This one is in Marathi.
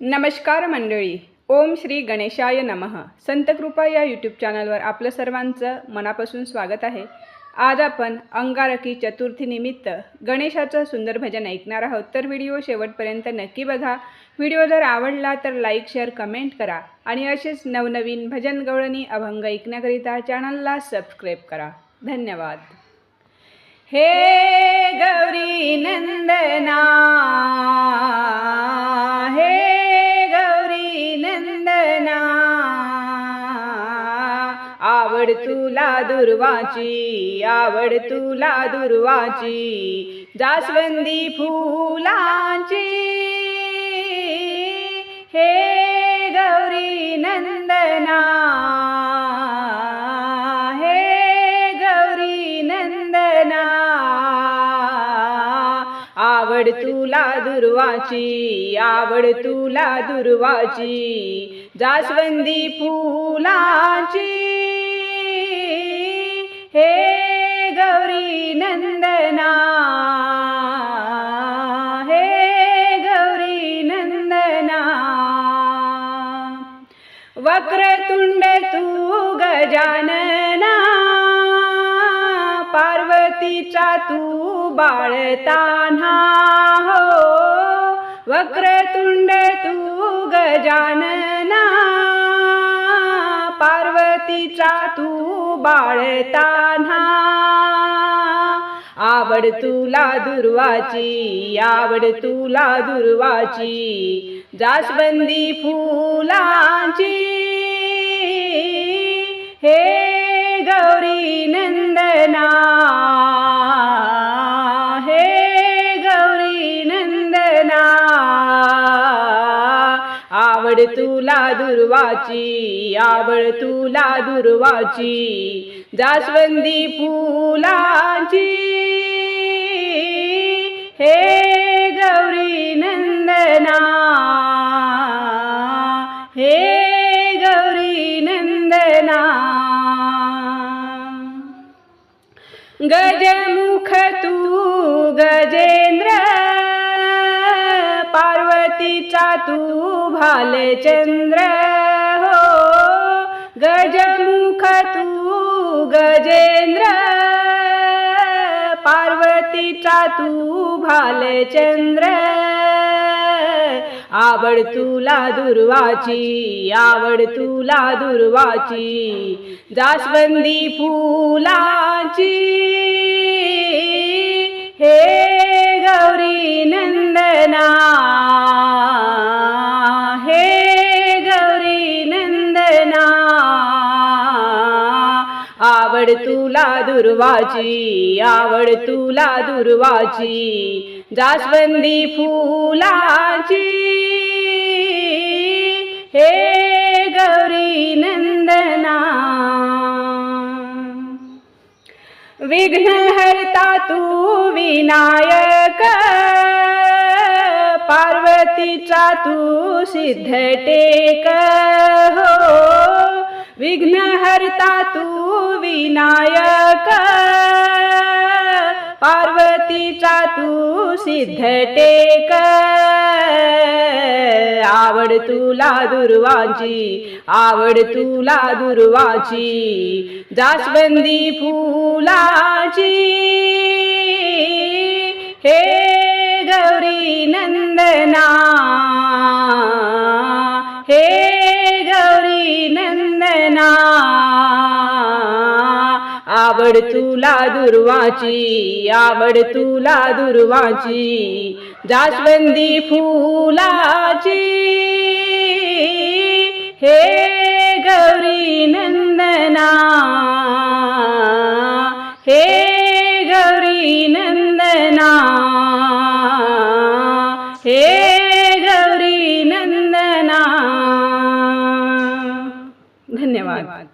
नमस्कार मंडळी. ओम श्री गणेशाय नमः. संतकृपा या यूट्यूब चॅनलवर आपलं सर्वांचं मनापासून स्वागत आहे. आज आपण अंगारकी चतुर्थीनिमित्त गणेशाचं सुंदर भजन ऐकणार आहोत. तर व्हिडिओ शेवटपर्यंत नक्की बघा. व्हिडिओ जर आवडला तर लाईक शेअर कमेंट करा आणि असेच नवनवीन भजन गवळणी अभंग ऐकण्याकरिता चॅनलला सबस्क्राईब करा. धन्यवाद. हे गौरी नंदना आवड तुला दुर्वाची आवड तुला दुर्वाची जास्वंदी फुलांची. हे गौरी नंदना हे गौरी नंदना आवड तुला दुर्वाची आवड तुला दुर्वाची जास्वंदी फुलाची. हे गौरी नंदना हे गौरी नंदना वक्रतुंड तू गजानना पार्वतीचा तू बाळताना हो वक्रतुंड तू गजानना तिचा तू बाळताना. आवड तुला दुर्वाची आवड तुला दुर्वाची जास्वंदी फुलांची. हे आवड तुला दुर्वाची आवड तुला दुर्वाची जास्वंदी फुलाची. हे गौरी नंदना हे गौरी नंदना. गजमुख तू तिचा तू भालचंद्र हो. गजमुख तू गजेंद्र. पार्वतीचा तू भाले चंद्र. आवड तुला दुर्वाची आवड तुला दुर्वाची. जास्वंदी फुलाची. आवड तुला दुर्वाची आवड तुला दुर्वाची जास्वंदी फुलाची. हे गौरी नंदना. विघ्नहर्ता तू विनायक पार्वतीचा तू सिद्ध टेक. हो विघ्नहर्ता तू विनायक. पार्वतीचा तू सिद्ध टेक. आवड तुला दुर्वाची आवड तुला दुर्वाची जास्वंदी फुलाची. हे गौरी नंदना हे आवड तुला दुर्वाची आवड तुला दुर्वाची जास्वंदी फुलाची. हे गौरी नंदना हे गौरी नंदना हे गौरी नंदना. धन्यवाद.